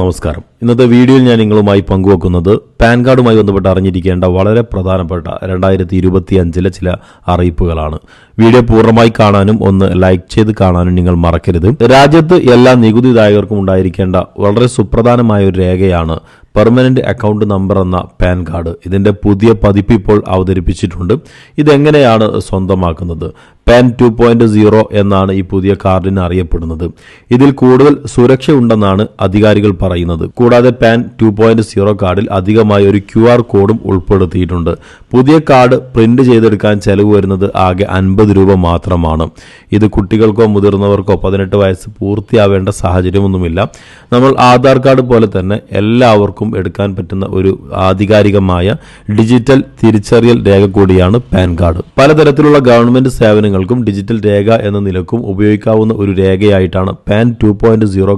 നമസ്കാരം. ഇന്നത്തെ വീഡിയോയിൽ ഞാൻ നിങ്ങളുമായി പങ്കുവെക്കുന്നത് പാൻ കാർഡുമായി ബന്ധപ്പെട്ട് അറിഞ്ഞിരിക്കേണ്ട വളരെ പ്രധാനപ്പെട്ട രണ്ടായിരത്തി ഇരുപത്തി അഞ്ചിലെ ചില അറിയിപ്പുകളാണ്. വീഡിയോ പൂർണമായി കാണാനും ഒന്ന് ലൈക്ക് ചെയ്ത് കാണാനും നിങ്ങൾ മറക്കരുത്. രാജ്യത്ത് എല്ലാ നികുതിദായകർക്കും ഉണ്ടായിരിക്കേണ്ട വളരെ സുപ്രധാനമായ ഒരു രേഖയാണ് പെർമനന്റ് അക്കൗണ്ട് നമ്പർ എന്ന പാൻ കാർഡ്. ഇതിന്റെ പുതിയ പതിപ്പ് ഇപ്പോൾ അവതരിപ്പിച്ചിട്ടുണ്ട്. ഇതെങ്ങനെയാണ് സ്വന്തമാക്കുന്നത്? പാൻ ടു പോയിന്റ് സീറോ എന്നാണ് ഈ പുതിയ കാർഡിന് അറിയപ്പെടുന്നത്. ഇതിൽ കൂടുതൽ സുരക്ഷ ഉണ്ടെന്നാണ് അധികാരികൾ പറയുന്നത്. കൂടാതെ പാൻ ടു പോയിന്റ് സീറോ കാർഡിൽ അധികമായി ഒരു ക്യു ആർ കോഡും ഉൾപ്പെടുത്തിയിട്ടുണ്ട്. പുതിയ കാർഡ് പ്രിന്റ് ചെയ്തെടുക്കാൻ ചെലവ് വരുന്നത് ആകെ അൻപത് രൂപ മാത്രമാണ്. ഇത് കുട്ടികൾക്കോ മുതിർന്നവർക്കോ പതിനെട്ട് വയസ്സ് പൂർത്തിയാവേണ്ട സാഹചര്യമൊന്നുമില്ല. നമ്മൾ ആധാർ കാർഡ് പോലെ തന്നെ എല്ലാവർക്കും എടുക്കാൻ പറ്റുന്ന ഒരു ആധികാരികമായ ഡിജിറ്റൽ തിരിച്ചറിയൽ രേഖ കൂടിയാണ് പാൻ കാർഡ്. പലതരത്തിലുള്ള ഗവൺമെന്റ് സേവനങ്ങൾക്കും ഡിജിറ്റൽ രേഖ എന്ന നിലക്കും ഉപയോഗിക്കാവുന്ന ഒരു രേഖയായിട്ടാണ് പാൻ ടു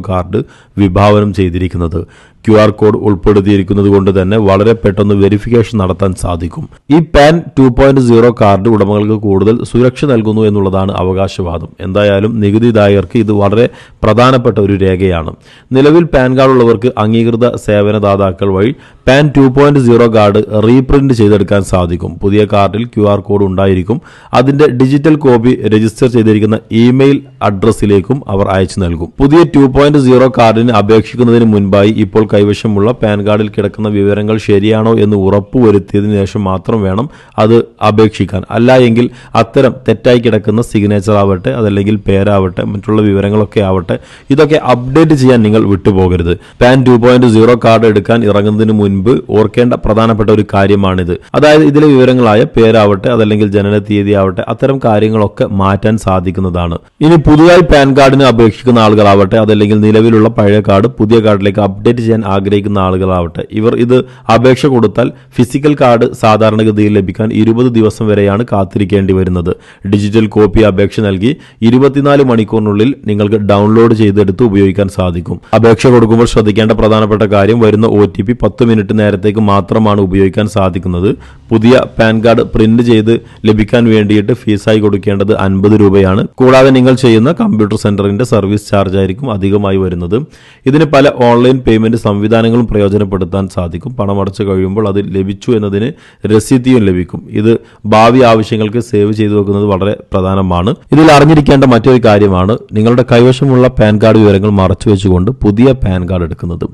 കാർഡ് വിഭാവനം ചെയ്തിരിക്കുന്നത്. ക്യു ആർ കോഡ് ഉൾപ്പെടുത്തിയിരിക്കുന്നത് കൊണ്ട് തന്നെ വളരെ പെട്ടെന്ന് വെരിഫിക്കേഷൻ നടത്താൻ സാധിക്കും. ഈ PAN two point zero card ഉടമകൾക്ക് കൂടുതൽ സുരക്ഷ നൽകുന്നു എന്നുള്ളതാണ് അവകാശവാദം. എന്തായാലും നികുതിദായകർക്ക് ഇത് വളരെ പ്രധാനപ്പെട്ട ഒരു രേഖയാണ്. നിലവിൽ പാൻ കാർഡ് ഉള്ളവർക്ക് അംഗീകൃത സേവനദാതാക്കൾ വഴി PAN two point zero card reprint ചെയ്തെടുക്കാൻ സാധിക്കും. പുതിയ കാർഡിൽ ക്യു ആർ കോഡ് ഉണ്ടായിരിക്കും. അതിന്റെ ഡിജിറ്റൽ കോപ്പി രജിസ്റ്റർ ചെയ്തിരിക്കുന്ന ഇമെയിൽ അഡ്രസ്സിലേക്കും അവർ അയച്ചു നൽകും. പുതിയ ടു പോയിന്റ് സീറോ കാർഡിന് അപേക്ഷിക്കുന്നതിന് മുൻപായി ഇപ്പോൾ കൈവശമുള്ള പാൻ കാർഡിൽ കിടക്കുന്ന വിവരങ്ങൾ ശരിയാണോ എന്ന് ഉറപ്പുവരുത്തിയതിന് ശേഷം മാത്രം വേണം അത് അപേക്ഷിക്കാൻ. അല്ല എങ്കിൽ അത്തരം തെറ്റായി കിടക്കുന്ന സിഗ്നേച്ചർ ആവട്ടെ അതല്ലെങ്കിൽ പേരാവട്ടെ മറ്റുള്ള വിവരങ്ങളൊക്കെ ആവട്ടെ ഇതൊക്കെ അപ്ഡേറ്റ് ചെയ്യാൻ നിങ്ങൾ വിട്ടുപോകരുത്. PAN two point zero card എടുക്കാൻ ഇറങ്ങുന്നതിന് മുൻപ് ഓർക്കേണ്ട പ്രധാനപ്പെട്ട ഒരു കാര്യമാണിത്. അതായത് ഇതിലെ വിവരങ്ങളായ പേരാവട്ടെ അതല്ലെങ്കിൽ ജനന തീയതി ആവട്ടെ അത്തരം കാര്യങ്ങളൊക്കെ മാറ്റാൻ സാധിക്കുന്നതാണ്. ഇനി പുതുതായി പാൻ കാർഡിന് അപേക്ഷിക്കുന്ന ആളുകളാവട്ടെ അതല്ലെങ്കിൽ നിലവിലുള്ള പഴയ കാർഡ് പുതിയ കാർഡിലേക്ക് അപ്ഡേറ്റ് ചെയ്യാൻ ആഗ്രഹിക്കുന്ന ആളുകളാവട്ടെ. ഇവർ ഇത് അപേക്ഷ കൊടുത്താൽ ഫിസിക്കൽ കാർഡ് സാധാരണഗതിയിൽ ലഭിക്കാൻ ഇരുപത് ദിവസം വരെയാണ് കാത്തിരിക്കേണ്ടി വരുന്നത്. ഡിജിറ്റൽ കോപ്പി അപേക്ഷ നൽകി ഇരുപത്തിനാല് മണിക്കൂറിനുള്ളിൽ നിങ്ങൾക്ക് ഡൗൺലോഡ് ചെയ്തെടുത്ത് ഉപയോഗിക്കാൻ സാധിക്കും. അപേക്ഷ കൊടുക്കുമ്പോൾ ശ്രദ്ധിക്കേണ്ട പ്രധാനപ്പെട്ട കാര്യം വരുന്ന ഒ ടി പി പത്ത് മിനിറ്റ് നേരത്തേക്ക് മാത്രമാണ് ഉപയോഗിക്കാൻ സാധിക്കുന്നത്. പുതിയ പാൻ കാർഡ് പ്രിന്റ് ചെയ്ത് ലഭിക്കാൻ വേണ്ടിയിട്ട് ഫീസായി കൊടുക്കേണ്ടത് അൻപത് രൂപയാണ്. കൂടാതെ നിങ്ങൾ ചെയ്യുന്ന കമ്പ്യൂട്ടർ സെന്ററിന്റെ സർവീസ് ചാർജ് ആയിരിക്കും അധികമായി വരുന്നത്. ഇതിന് പല ഓൺലൈൻ പേയ്മെന്റ് സംവിധാനങ്ങളും പ്രയോജനപ്പെടുത്താൻ സാധിക്കും. പണം അടച്ചു കഴിയുമ്പോൾ അത് ലഭിച്ചു എന്നതിന് രസീതിയും ലഭിക്കും. ഇത് ഭാവി ആവശ്യങ്ങൾക്ക് സേവ് ചെയ്തു വെക്കുന്നത് വളരെ പ്രധാനമാണ്. ഇതിൽ അറിഞ്ഞിരിക്കേണ്ട മറ്റൊരു കാര്യമാണ്. നിങ്ങളുടെ കൈവശമുള്ള പാൻ കാർഡ് വിവരങ്ങൾ മറച്ചു വെച്ചുകൊണ്ട് പുതിയ പാൻ കാർഡ് എടുക്കുന്നത്.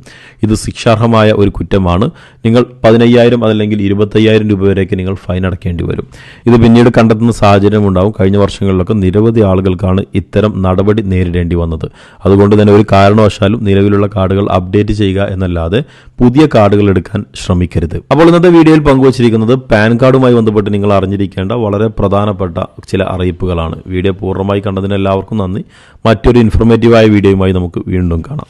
ഇത് ശിക്ഷാർഹമായ ഒരു കുറ്റമാണ്. നിങ്ങൾ പതിനയ്യായിരം അല്ലെങ്കിൽ ഇരുപത്തയ്യായിരം രൂപ വരെയൊക്കെ നിങ്ങൾ ഫൈൻ അടക്കേണ്ടി വരും. ഇത് പിന്നീട് കണ്ടെത്തുന്ന സാഹചര്യം ഉണ്ടാവും. കഴിഞ്ഞ വർഷങ്ങളിലൊക്കെ നിരവധി ആളുകൾക്കാണ് ഇത്തരം നടപടി നേരിടേണ്ടി വന്നത്. അതുകൊണ്ട് തന്നെ ഒരു കാരണവശാലും നിലവിലുള്ള കാർഡുകൾ അപ്ഡേറ്റ് ചെയ്യുക എന്നല്ലാതെ പുതിയ കാർഡുകൾ എടുക്കാൻ ശ്രമിക്കരുത്. അപ്പോൾ ഇന്നത്തെ വീഡിയോയിൽ പങ്കുവച്ചിരിക്കുന്നത് പാൻ കാർഡുമായി ബന്ധപ്പെട്ട് നിങ്ങൾ അറിഞ്ഞിരിക്കേണ്ട വളരെ പ്രധാനപ്പെട്ട ചില അറിയിപ്പുകളാണ്. വീഡിയോ പൂർണമായി കണ്ടതിന് എല്ലാവർക്കും നന്ദി. മറ്റൊരു ഇൻഫോർമേറ്റീവായ വീഡിയോയുമായി നമുക്ക് വീണ്ടും കാണാം.